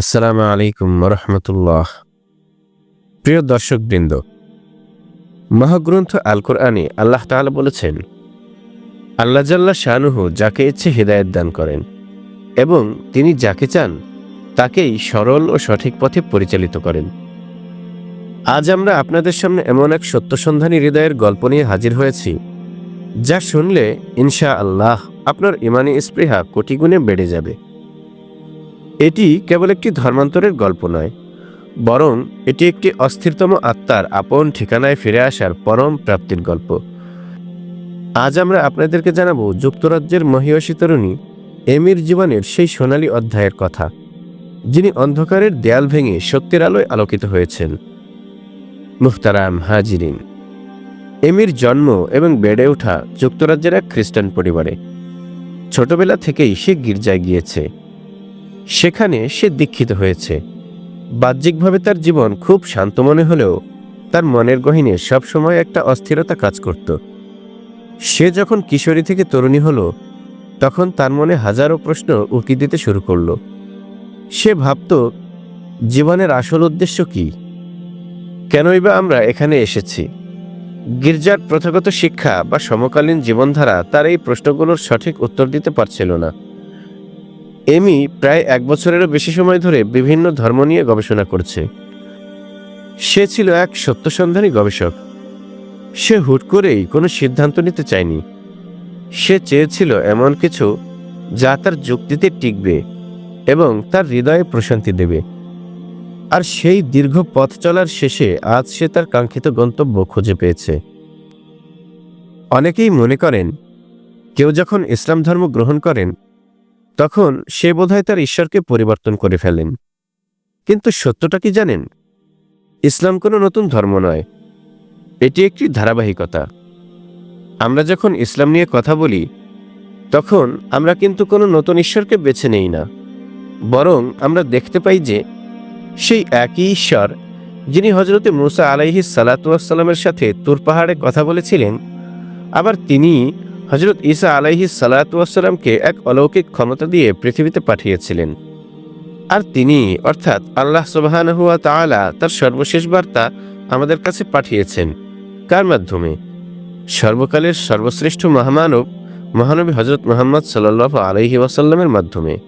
আসসালামু আলাইকুম রহমতুল্লাহ প্রিয় দর্শকবৃন্দ, মহাগ্রন্থ আল কোরআনে আল্লাহ তাআলা বলেছেন, আল্লাহ জাল্লা শাহনুহু যাকে ইচ্ছে হৃদায়ত দান করেন এবং তিনি যাকে চান তাকেই সরল ও সঠিক পথে পরিচালিত করেন। আজ আমরা আপনাদের সামনে এমন এক সত্যসন্ধানী হৃদয়ের গল্প নিয়ে হাজির হয়েছি, যা শুনলে ইনশা আল্লাহ আপনার ইমানি স্পৃহা কোটিগুণে বেড়ে যাবে। এটি কেবল একটি ধর্মান্তরের গল্প নয়, বরং এটি একটি অস্থিরতম আত্মার আপন ঠিকানায় ফিরে আসার পরম প্রাপ্তির গল্প। আজ আমরা আপনাদেরকে জানাব যুক্তরাজ্যের মহিয়সী তরুণী এমির জীবনের সেই সোনালী অধ্যায়ের কথা, যিনি অন্ধকারের দেয়াল ভেঙে সত্যের আলোয় আলোকিত হয়েছেন। মুখতারাম হাজিরিন, এমির জন্ম এবং বেড়ে ওঠা যুক্তরাজ্যের এক খ্রিস্টান পরিবারে। ছোটবেলা থেকেই সে গির্জায় গিয়েছে। সেখানে সে দীক্ষিত হয়েছে। বাহ্যিকভাবে তার জীবন খুব শান্ত মনে হলেও তার মনের গহিনে সবসময় একটা অস্থিরতা কাজ করত। সে যখন কিশোরী থেকে তরুণী হলো, তখন তার মনে হাজারো প্রশ্ন উকি দিতে শুরু করল। সে ভাবত, জীবনের আসল উদ্দেশ্য কি? কেনই বা আমরা এখানে এসেছি? গির্জার প্রথাগত শিক্ষা বা সমকালীন জীবনধারা তার এই প্রশ্নগুলোর সঠিক উত্তর দিতে পারছিল না। এমি প্রায় এক বছরেরও বেশি সময় ধরে বিভিন্ন ধর্ম নিয়ে গবেষণা করছে। সে ছিল এক সত্যসন্ধানী গবেষক। সে হুট করেই কোনো সিদ্ধান্ত নিতে চায়নি। সে চেয়েছিল এমন কিছু যা তার যুক্তিতে টিকবে এবং তার হৃদয়ে প্রশান্তি দেবে। আর সেই দীর্ঘ পথ চলার শেষে আজ সে তার কাঙ্ক্ষিত গন্তব্য খুঁজে পেয়েছে। অনেকেই মনে করেন, কেউ যখন ইসলাম ধর্ম গ্রহণ করেন তখন সে বোধহয় তার ঈশ্বরকে পরিবর্তন করে ফেলেন। কিন্তু সত্যটা কি জানেন? ইসলাম কোনো নতুন ধর্ম নয়। এটি একটি ধারাবাহিকতা। আমরা যখন ইসলাম নিয়ে কথা বলি, তখন আমরা কিন্তু কোনো নতুন ঈশ্বরকে বেছে নেই না। বরং আমরা দেখতে পাই যে, সেই একই ঈশ্বর, যিনি হজরতে মুসা আলাইহি সালাতামের সাথে তুর পাহাড়ে কথা বলেছিলেন, আবার তিনি হজরত ঈসা আলাইহি সালাতামকে এক অলৌকিক ক্ষমতা দিয়ে পৃথিবীতে পাঠিয়েছিলেন। আর তিনি, অর্থাৎ আল্লাহ সুবাহানহুয়া তাআলা, তার সর্বশেষ বার্তা আমাদের কাছে পাঠিয়েছেন। কার মাধ্যমে? সর্বকালের সর্বশ্রেষ্ঠ মহামানব, মহানবী হজরত মোহাম্মদ সাল্লাহ আলহি ওয়াসাল্লামের মাধ্যমে।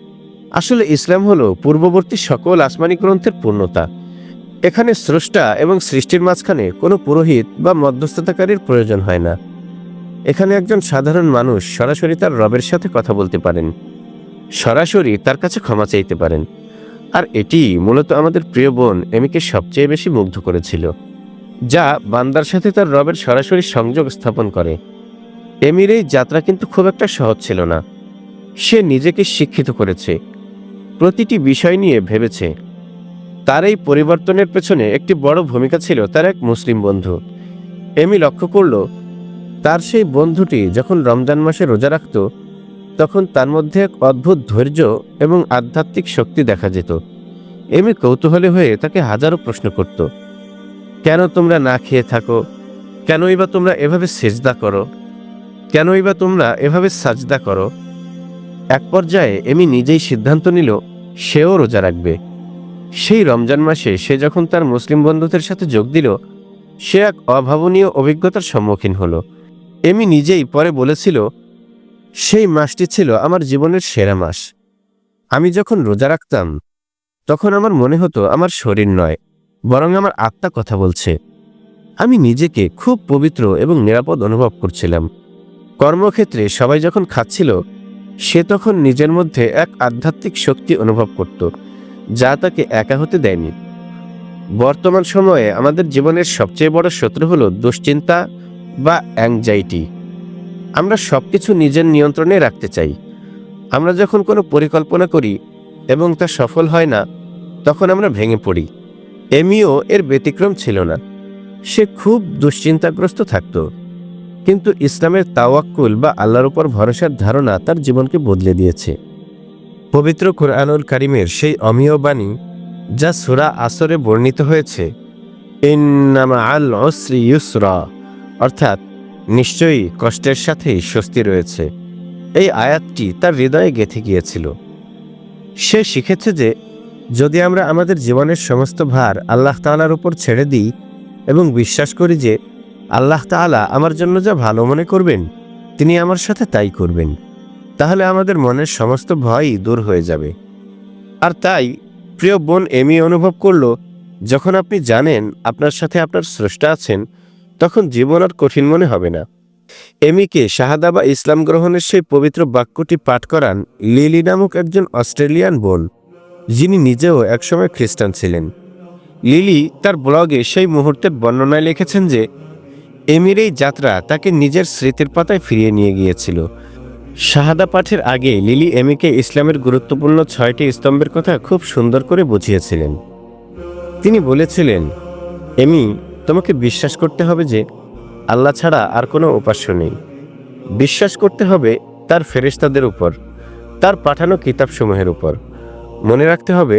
আসলে ইসলাম হল পূর্ববর্তী সকল আসমানি গ্রন্থের পূর্ণতা। এখানে স্রষ্টা এবং সৃষ্টির মাঝখানে কোনো পুরোহিত বা মধ্যস্থতাকারীর প্রয়োজন হয় না। এখানে একজন সাধারণ মানুষ সরাসরি তার রবের সাথে কথা বলতে পারেন। সরাসরি তার কাছে ক্ষমা চাইতে পারেন। আর এটি মূলত আমাদের প্রিয় বোন এমিকে সবচেয়ে বেশি মুগ্ধ করেছিল, যা বান্দার সাথে তার রবের সরাসরি সংযোগ স্থাপন করে। এমির এই যাত্রা কিন্তু খুব একটা সহজ ছিল না। সে নিজেকে শিক্ষিত করেছে, প্রতিটি বিষয় নিয়ে ভেবেছে। তার এই পরিবর্তনের পেছনে একটি বড় ভূমিকা ছিল তার এক মুসলিম বন্ধু। এমি লক্ষ্য করল তার সেই বন্ধুটি যখন রমজান মাসে রোজা রাখত, তখন তার মধ্যে এক অদ্ভুত ধৈর্য এবং আধ্যাত্মিক শক্তি দেখা যেত। এমি কৌতূহলী হয়ে তাকে হাজারো প্রশ্ন করত, কেন তোমরা না খেয়ে থাকো? কেনই বা তোমরা এভাবে সেজদা করো? কেনই বা তোমরা এভাবে সাজদা করো? এক পর্যায়ে এমি নিজেই সিদ্ধান্ত নিল, সেও রোজা রাখবে। সেই রমজান মাসে সে যখন তার মুসলিম বন্ধুদের সাথে যোগ দিল, সে এক অভাবনীয় অভিজ্ঞতার সম্মুখীন হলো। এমি নিজেই পরে বলেছিল, সেই মাসটি ছিল আমার জীবনের সেরা মাস। আমি যখন রোজা রাখতাম, তখন আমার মনে হতো আমার শরীর নয়, বরং আমার আত্মা কথা বলছে। আমি নিজেকে খুব পবিত্র এবং নিরাপদ অনুভব করছিলাম। কর্মক্ষেত্রে সবাই যখন খাচ্ছিল, সে তখন নিজের মধ্যে এক আধ্যাত্মিক শক্তি অনুভব করত, যা তাকে একা হতে দেয়নি। বর্তমান সময়ে আমাদের জীবনের সবচেয়ে বড় শত্রু হলো দুশ্চিন্তা বা অ্যাংজাইটি আমরা সব কিছু নিজের নিয়ন্ত্রণে রাখতে চাই। আমরা যখন কোনো পরিকল্পনা করি এবং তা সফল হয় না, তখন আমরা ভেঙে পড়ি। এমিও এর ব্যতিক্রম ছিল না। সে খুব দুশ্চিন্তাগ্রস্ত থাকত। কিন্তু ইসলামের তাওয়াক্কুল বা আল্লাহর উপর ভরসার ধারণা তার জীবনকে বদলে দিয়েছে। পবিত্র কোরআনুল কারিমের সেই অমীয় বাণী যা সুরা আসরে বর্ণিত হয়েছে ইন্নামা আল অসরি ইউসরা। অর্থাৎ নিশ্চয়ই কষ্টের সাথেই স্বস্তি রয়েছে। এই আয়াতটি তার হৃদয়ে গেঁথে গিয়েছিল। সে শিখেছে যে, যদি আমরা আমাদের জীবনের সমস্ত ভার আল্লাহ তাআলার উপর ছেড়ে দিই এবং বিশ্বাস করি যে, আল্লাহ তাআলা আমার জন্য যা ভালো মনে করবেন, তিনি আমার সাথে তাই করবেন, তাহলে আমাদের মনের সমস্ত ভয়ই দূর হয়ে যাবে। আর তাই, প্রিয় বোন এমি অনুভব করল যখন আপনি জানেন আপনার সাথে আপনার স্রষ্টা আছেন তখন জীবন আর কঠিন মনে হবে না। এমিকে শাহাদা বা ইসলাম গ্রহণের সেই পবিত্র বাক্যটি পাঠ করান লিলি নামক একজন অস্ট্রেলিয়ান বোন, যিনি নিজেও একসময় খ্রিস্টান ছিলেন। লিলি তার ব্লগে সেই মুহূর্তের বর্ণনায় লিখেছেন যে, এমির এই যাত্রা তাকে নিজের স্মৃতির পাতায় ফিরিয়ে নিয়ে গিয়েছিল। শাহাদা পাঠের আগে লিলি এমিকে ইসলামের গুরুত্বপূর্ণ ছয়টি স্তম্ভের কথা খুব সুন্দর করে বুঝিয়েছিলেন। তিনি বলেছিলেন, এমি তোমাকে বিশ্বাস করতে হবে যে আল্লাহ ছাড়া আর কোনো উপাস্য নেই। বিশ্বাস করতে হবে তার ফেরেশতাদের উপর, তার পাঠানো কিতাবসমূহের উপর। মনে রাখতে হবে,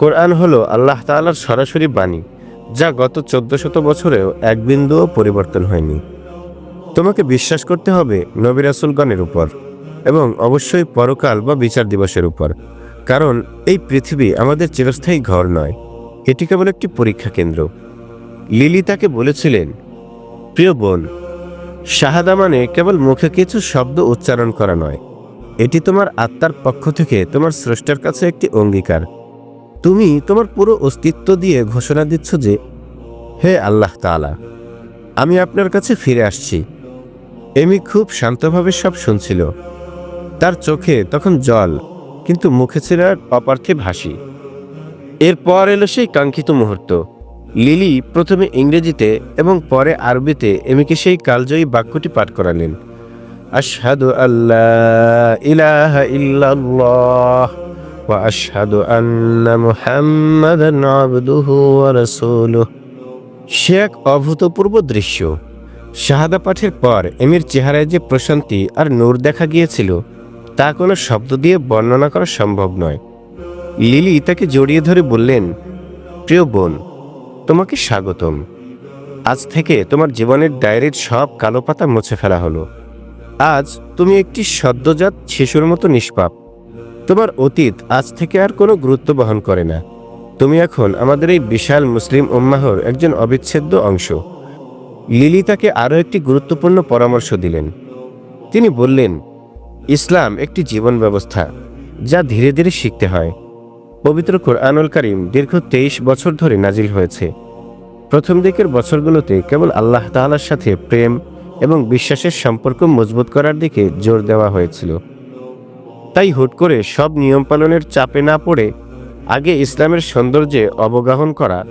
কোরআন হলো আল্লাহ তাআলার সরাসরি বাণী, যা গত চোদ্দ শত বছরেও এক বিন্দুও পরিবর্তন হয়নি। তোমাকে বিশ্বাস করতে হবে নবী রাসূলগণের উপর এবং অবশ্যই পরকাল বা বিচার দিবসের উপর, কারণ এই পৃথিবী আমাদের চিরস্থায়ী ঘর নয়। এটি কেবল একটি পরীক্ষা কেন্দ্র। লিলি তাকে বলেছিলেন, প্রিয় বোন, শাহাদা মানে কেবল মুখে কিছু শব্দ উচ্চারণ করা নয়। এটি তোমার আত্মার পক্ষ থেকে তোমার স্রষ্টার কাছে একটি অঙ্গীকার। তুমি তোমার পুরো অস্তিত্ব দিয়ে ঘোষণা দিচ্ছ যে, হে আল্লাহ তাআলা, আমি আপনার কাছে ফিরে আসছি। এমি খুব শান্তভাবে সব শুনছিল। তার চোখে তখন জল, কিন্তু মুখে ছিল এক অপার্থিব হাসি। এরপর এলো সেই কাঙ্ক্ষিত মুহূর্ত। লিলি প্রথমে ইংরেজিতে এবং পরে আরবিতে এমিকে সেই কালজয়ী বাক্যটি পাঠ করালেন। আশহাদু আল্লাহ ইলাহা ইল্লাল্লাহ ওয়া আশহাদু আন্না মুহাম্মাদান আবদুহু ওয়া রাসূলুহু। সে এক অভূতপূর্ব দৃশ্য। শাহাদা পাঠের পর এমির চেহারায় যে প্রশান্তি আর নূর দেখা গিয়েছিল, তা কোনো শব্দ দিয়ে বর্ণনা করা সম্ভব নয়। লিলি তাকে জড়িয়ে ধরে বললেন, প্রিয় বোন তোমাকে স্বাগতম। আজ থেকে তোমার জীবনের ডায়েরির সব কালো পাতা মুছে ফেলা হলো। আজ তুমি একটি সদ্যজাত শিশুর মতো নিষ্পাপ। তোমার অতীত আজ থেকে আর কোনো গুরুত্ব বহন করে না। তুমি এখন আমাদের এই বিশাল মুসলিম উম্মাহর একজন অবিচ্ছেদ্য অংশ। লিলি তাকে আরও একটি গুরুত্বপূর্ণ পরামর্শ দিলেন। তিনি বললেন, ইসলাম একটি জীবন ব্যবস্থা যা ধীরে ধীরে শিখতে হয়। পবিত্র কোরআনুল করিম দীর্ঘ তেইশ বছর ধরে নাজিল হয়েছে। প্রথম দিকের বছরগুলোতে কেবল আল্লাহ তাআলার সাথে প্রেম এবং বিশ্বাসের সম্পর্ক মজবুত করার দিকে জোর দেওয়া হয়েছিল। তাই হুট করে সব নিয়ম পালনের চাপে না পড়ে আগে ইসলামের সৌন্দর্যে অবগাহন করা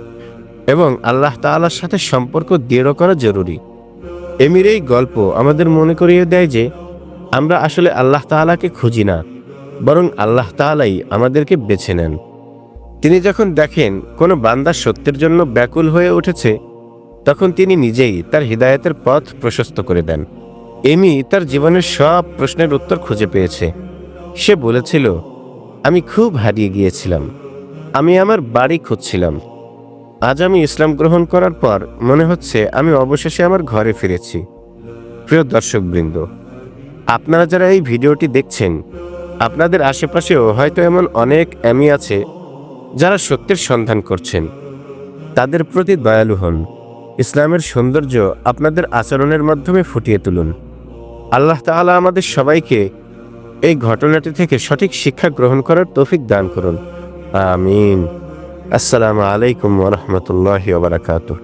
এবং আল্লাহ তাআলার সাথে সম্পর্ক দৃঢ় করা জরুরি। এমির এই গল্প আমাদের মনে করিয়ে দেয় যে, আমরা আসলে আল্লাহ তাআলাকে খুঁজি না। বরং আল্লাহ তাআলাই আমাদেরকে বেছে নেন। তিনি যখন দেখেন কোনো বান্দা সত্যের জন্য ব্যাকুল হয়ে উঠেছে, তখন তিনি নিজেই তার হৃদায়তের পথ প্রশস্ত করে দেন। এমি তার জীবনের সব প্রশ্নের উত্তর খুঁজে পেয়েছে। সে বলেছিল, আমি খুব হারিয়ে গিয়েছিলাম। আমি আমার বাড়ি খুঁজছিলাম। আজ আমি ইসলাম গ্রহণ করার পর মনে হচ্ছে আমি অবশেষে আমার ঘরে ফিরেছি। প্রিয় দর্শকবৃন্দ, আপনারা যারা এই ভিডিওটি দেখছেন আপনাদের আশেপাশেও হয়তো এমন অনেক অ্যামি আছে যারা সত্যের সন্ধান করছেন। তাদের প্রতি দয়ালু হন। ইসলামের সৌন্দর্য আপনাদের আচরণের মাধ্যমে ফুটিয়ে তুলুন। আল্লাহ তাআলা আমাদের সবাইকে এই ঘটনাটি থেকে সঠিক শিক্ষা গ্রহণ করার তৌফিক দান করুন। আমিন। আসসালামু আলাইকুম ওরহমতুল্লাহ বারাকাতুহ।